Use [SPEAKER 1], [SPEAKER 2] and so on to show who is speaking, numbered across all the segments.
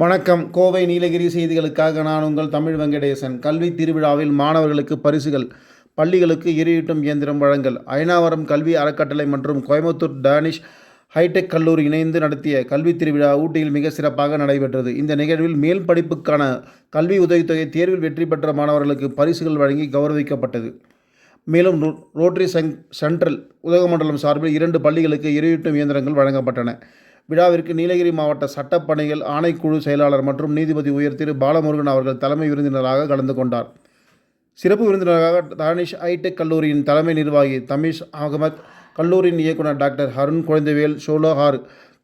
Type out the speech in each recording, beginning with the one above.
[SPEAKER 1] வணக்கம். கோவை நீலகிரி செய்திகளுக்காக நான் உங்கள் தமிழ் வெங்கடேசன். கல்வி திருவிழாவில் மாணவர்களுக்கு பரிசுகள் பள்ளிகளுக்கு எரியூட்டும் இயந்திரம் வழங்கல் அயனாவரம் கல்வி அறக்கட்டளை மற்றும் கோயம்புத்தூர் டானிஷ் ஹைடெக் கல்லூரி இணைந்து நடத்திய கல்வி திருவிழா ஊட்டியில் மிக சிறப்பாக நடைபெற்றது. இந்த நிகழ்வில் மேல் படிப்புக்கான கல்வி உதவித்தொகை தேர்வில் வெற்றி பெற்ற மாணவர்களுக்கு பரிசுகள் வழங்கி கௌரவிக்கப்பட்டது. மேலும் ரோட்டரி சென்ட்ரல் உதகமண்டலம் சார்பில் இரண்டு பள்ளிகளுக்கு எரியூட்டும் இயந்திரங்கள் வழங்கப்பட்டன. விழாவிற்கு நீலகிரி மாவட்ட சட்டப்பணிகள் ஆணைக்குழு செயலாளர் மற்றும் நீதிபதி உயர் திரு பாலமுருகன் அவர்கள் தலைமை விருந்தினராக கலந்து கொண்டார். சிறப்பு விருந்தினராக தானிஷ் ஐடெக் கல்லூரியின் தலைமை நிர்வாகி தமிஷ் அகமத் கல்லூரியின் இயக்குனர் டாக்டர் அருண் குழந்தைவேல் ஷோலோஹார்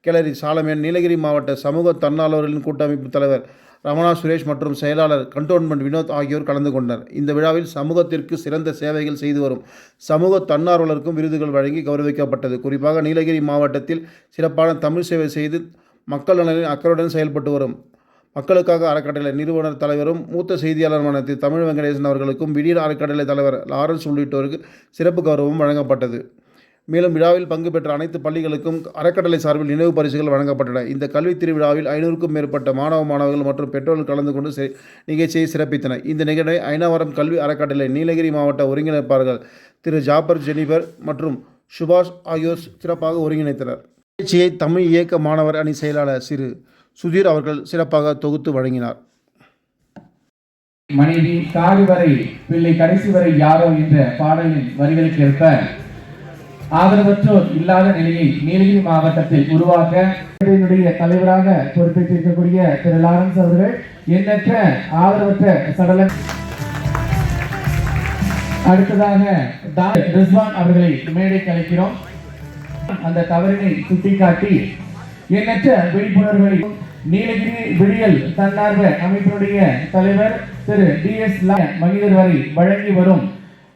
[SPEAKER 1] கேலரி சாலமேன் நீலகிரி மாவட்ட சமூக தன்னார்வலர்களின் கூட்டமைப்பு தலைவர் ரமணா சுரேஷ் மற்றும் செயலாளர் கண்டோன்மெண்ட் வினோத் ஆகியோர் கலந்து கொண்டனர். இந்த விழாவில் சமூகத்திற்கு சிறந்த சேவைகள் செய்து வரும் சமூக தன்னார்வலருக்கும் விருதுகள் வழங்கி கௌரவிக்கப்பட்டது. குறிப்பாக நீலகிரி மாவட்டத்தில் சிறப்பான தமிழ் சேவை செய்து மக்கள் நலனில் அக்கறையுடன் செயல்பட்டு வரும். மக்களுக்காக அறக்கட்டளை நிறுவனர் தலைவரும் மூத்த செய்தியாளருமான திரு. தமிழ் வெங்கடேசன் அவர்களுக்கும் விடியல் அறக்கட்டளை தலைவர் லாரன்ஸ் உள்ளிட்டோருக்கு சிறப்பு கௌரவம் வழங்கப்பட்டது. மேலும் விழாவில் பங்கு பெற்ற அனைத்து பள்ளிகளுக்கும் அறக்கட்டளை சார்பில் நினைவு பரிசுகள் வழங்கப்பட்டன. இந்த கல்வி திருவிழாவில் ஐநூறுக்கும் மேற்பட்ட மாணவ மாணவர்கள் மற்றும் பெற்றோர்கள் கலந்து கொண்டு நிகழ்ச்சியை சிறப்பித்தனர். இந்த நிகழ்வை ஐநாவரம் கல்வி அறக்கட்டளை நீலகிரி மாவட்ட ஒருங்கிணைப்பாளர்கள் திரு ஜாபர் ஜெனிபர் மற்றும் சுபாஷ் ஆகியோர் சிறப்பாக ஒருங்கிணைத்தனர். நிகழ்ச்சியை தமிழ் இயக்க மாணவர் அணி செயலாளர் சிறு சுதீர் அவர்கள் சிறப்பாக தொகுத்து வழங்கினார்.
[SPEAKER 2] மனைவி காடு வரை பிள்ளை கடைசி வரை யாரோ என்ற பாடலின் வரிகளுக்கு ஏற்ப ஆதரவற்றோர் இல்லாத நிலையை நீலகிரி மாவட்டத்தில் உருவாக்க தலைவராக பொறுப்பேற்றிருக்கக்கூடிய திரு லாரன்ஸ் அவர்கள் எண்ணற்ற ஆதரவற்ற சடல அடுத்ததாக ரிஸ்வான் அவர்களை மேடைக்கு அழைக்கிறோம். அந்த தவறினை சுட்டிக்காட்டி எண்ணற்ற விழிப்புணர்வுகளை நீலகிரி விடியல் தன்னார்வ அமைப்பினுடைய தலைவர் திரு டி எஸ் மனிதர் வரை வழங்கி வரும்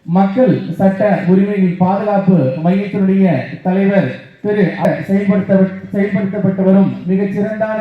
[SPEAKER 2] மக்கள் சட்ட உரிமைகள் பாதுகாப்பு மையத்தினுடைய தலைவர் திரு செயல்படுத்த செயல்படுத்தப்பட்டு வரும் மிகச்சிறந்தான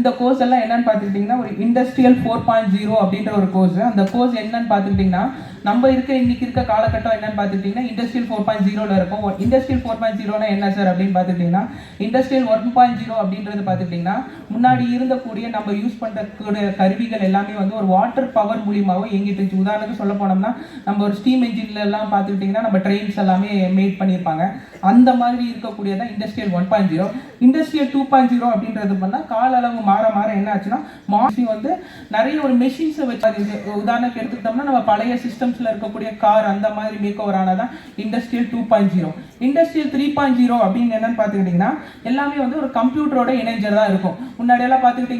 [SPEAKER 3] இந்த கோர்ஸ் எல்லாம் என்னன்னு பார்த்துக்கிட்டிங்கன்னா ஒரு இண்டஸ்ட்ரியல் ஃபோர் பாயிண்ட் ஜீரோ அப்படின்ற ஒரு கோர்ஸ் அந்த கோர்ஸ் என்னன்னு பார்த்துக்கிட்டிங்கன்னா நம்ம இருக்க இன்னைக்கு இருக்க காலகட்டம் என்னன்னு பார்த்துக்கிட்டிங்கன்னா இண்டஸ்ட்ரியல் ஃபோர் பாயிண்ட் ஜீரோவில் இருக்கும். இண்டஸ்ட்ரியல் ஃபோர் பாயிண்ட் ஜீரோனா என்ன சார் அப்படின்னு பார்த்துக்கிட்டிங்கன்னா இண்டஸ்ட்ரியல் ஒன் பாயிண்ட் ஜீரோ அப்படின்றது பார்த்துக்கிட்டிங்கன்னா முன்னாடி இருந்தக்கூடிய நம்ம யூஸ் பண்ணுறக்கூடிய கருவிகள் எல்லாமே வந்து ஒரு வாட்டர் பவர் மூலியமாகவும் இயங்கிட்டு இருந்துச்சு. உதாரணத்துக்கு சொல்ல போனோம்னா நம்ம ஒரு ஸ்டீம் இன்ஜின்ல எல்லாம் பார்த்துக்கிட்டிங்கன்னா நம்ம ட்ரெயின்ஸ் எல்லாமே மேட் பண்ணியிருப்பாங்க. அந்த மாதிரி இருக்கக்கூடியதான் industrial one point zero industrial two point zero அப்படின்றது பண்ணால் கால அளவு மாற மாற என்ன ஆச்சுன்னா மாசி வந்து நிறைய ஒரு மெஷின்ஸை வச்சு அது உதாரணத்துக்கு எடுத்துக்கிட்டோம்னா நம்ம பழைய சிஸ்டம்ஸில் இருக்கக்கூடிய கார் அந்த மாதிரி make over ஆனதான் industrial two point zero industrial three point zero அப்படின்னு என்னன்னு பார்த்துக்கிட்டிங்கன்னா எல்லாமே வந்து ஒரு கம்ப்யூட்டரோட இணைஞ்சதாக இருக்கும். முன்னாடியெல்லாம் பார்த்துக்கிட்டிங்கன்னா